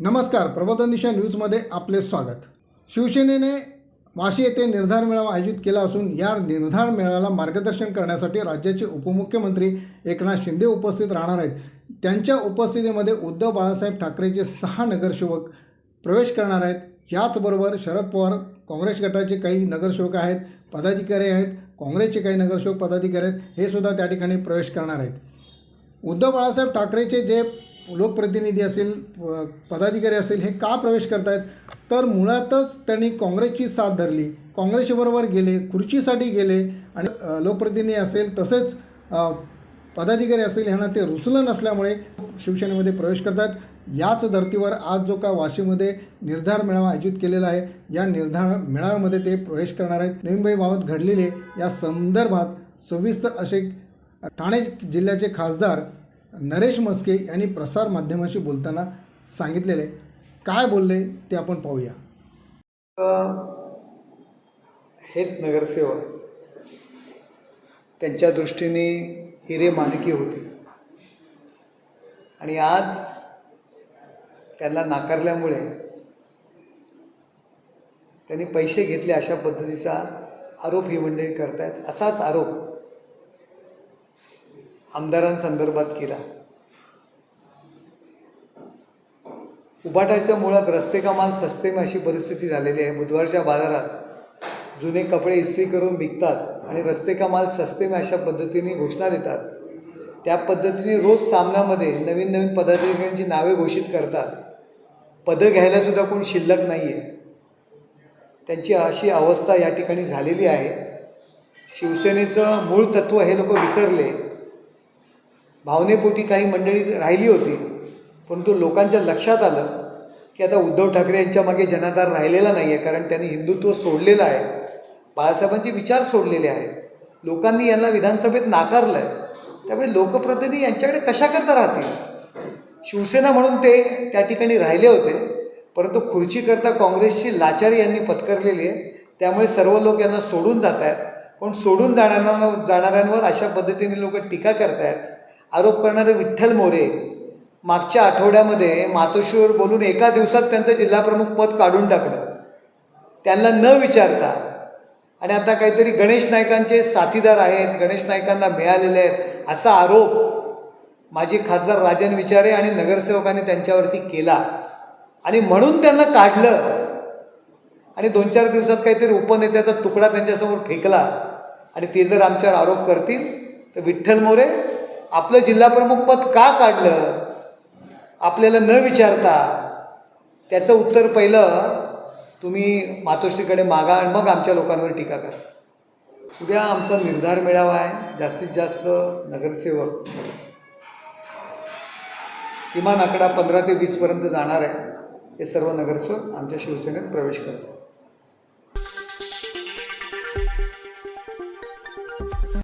नमस्कार प्रबोधन दिशा न्यूजमध्ये आपले स्वागत. शिवसेनेने वाशी येथे निर्धार मेळावा आयोजित केला असून या निर्धार मेळाव्याला मार्गदर्शन करण्यासाठी राज्याचे उपमुख्यमंत्री एकनाथ शिंदे उपस्थित राहणार आहेत. त्यांच्या उपस्थितीमध्ये उद्धव बाळासाहेब ठाकरेचे सहा नगरसेवक प्रवेश करणार आहेत. याचबरोबर शरद पवार काँग्रेस गटाचे काही नगरसेवक आहेत पदाधिकारी आहेत काँग्रेसचे काही नगरसेवक पदाधिकारी आहेत हे सुद्धा त्या ठिकाणी प्रवेश करणार आहेत. उद्धव बाळासाहेब ठाकरेचे जे लोकप्रतिनिधी असेल प- पदाधिकारी असेल हे का प्रवेश करत आहेत तर मुळातच त्यांनी काँग्रेसची साथ धरली. काँग्रेसबरोबर गेले खुर्चीसाठी गेले आणि लोकप्रतिनिधी असेल तसेच पदाधिकारी असेल ह्यांना ते रुचलं नसल्यामुळे शिवसेनेमध्ये प्रवेश करतात याच धर्तीवर आज जो का वाशीमध्ये निर्धार मेळावा आयोजित केलेला आहे या निर्धार मेळाव्यामध्ये ते प्रवेश करणार आहेत. नवीनबाईबाबत घडलेले या संदर्भात सविस्तर असे ठाणे जिल्ह्याचे खासदार नरेश मस्के यांनी प्रसार माध्यमाशी बोलताना सांगितलेले काय बोलले ते आपण पाहूया. हेच नगरसेवक त्यांच्या दृष्टीने हिरे माणकी होते. आणि आज त्यांना नाकारल्यामुळे त्यांनी पैसे घेतले अशा पद्धतीचा आरोप ही मंडळी करतायत. असाच आरोप आमदारांसंदर्भात केला. उबाटाच्या मुळात रस्ते का माल सस्ते अशी परिस्थिती झालेली आहे. बुधवारच्या बाजारात जुने कपडे इस्त्री करून विकतात आणि रस्ते का माल सस्ते अशा पद्धतीने घोषणा देतात. त्या पद्धतीने रोज सामन्यामध्ये नवीन नवीन पदाधिकाऱ्यांची नावे घोषित करतात. पदं घ्यायलासुद्धा कोण शिल्लक नाही आहे त्यांची अशी अवस्था या ठिकाणी झालेली आहे. शिवसेनेचं मूळ तत्त्व हे लोक विसरले. भावनेपोटी काही मंडळी राहिली होती परंतु लोकांच्या लक्षात आलं की आता उद्धव ठाकरे यांच्या मागे जनाधार राहिलेला नाही आहे कारण त्यांनी हिंदुत्व सोडलेलं आहे. बाळासाहेबांचे विचार सोडलेले आहेत. लोकांनी यांना विधानसभेत नाकारलं आहे त्यामुळे लोकप्रतिनिधी यांच्याकडे कशाकरता राहतील? शिवसेना म्हणून ते त्या ठिकाणी राहिले होते परंतु खुर्चीकरता काँग्रेसची लाचारी यांनी पत्करलेली आहे. त्यामुळे सर्व लोक यांना सोडून जात आहेत पण सोडून जाणाऱ्यांना जाणाऱ्यांवर अशा पद्धतीने लोक टीका करतायत. आरोप करणारे विठ्ठल मोरे मागच्या आठवड्यामध्ये मातोश्रीवर बोलून एका दिवसात त्यांचं जिल्हाप्रमुख पद काढून टाकलं. त्यांना न विचारता आणि आता काहीतरी गणेश नायकांचे साथीदार आहेत गणेश नायकांना मिळालेले आहेत असा आरोप माजी खासदार राजन विचारे आणि नगरसेवकांनी त्यांच्यावरती केला. आणि म्हणून त्यांना काढलं. आणि दोन चार दिवसात काहीतरी उपनेत्याचा तुकडा त्यांच्यासमोर फेकला. आणि ते जर आमच्यावर आरोप करतील तर विठ्ठल मोरे आपलं जिल्हाप्रमुख पद का काढलं? आपल्याला न विचारता. त्याचं उत्तर पहिलं तुम्ही मातोश्रीकडे मागा आणि मग आमच्या लोकांवर टीका करा. उद्या आमचा निर्धार मेळावा आहे. जास्तीत जास्त नगरसेवक किमान आकडा पंधरा ते वीसपर्यंत जाणार आहे. हे सर्व नगरसेवक आमच्या शिवसेनेत प्रवेश करतात.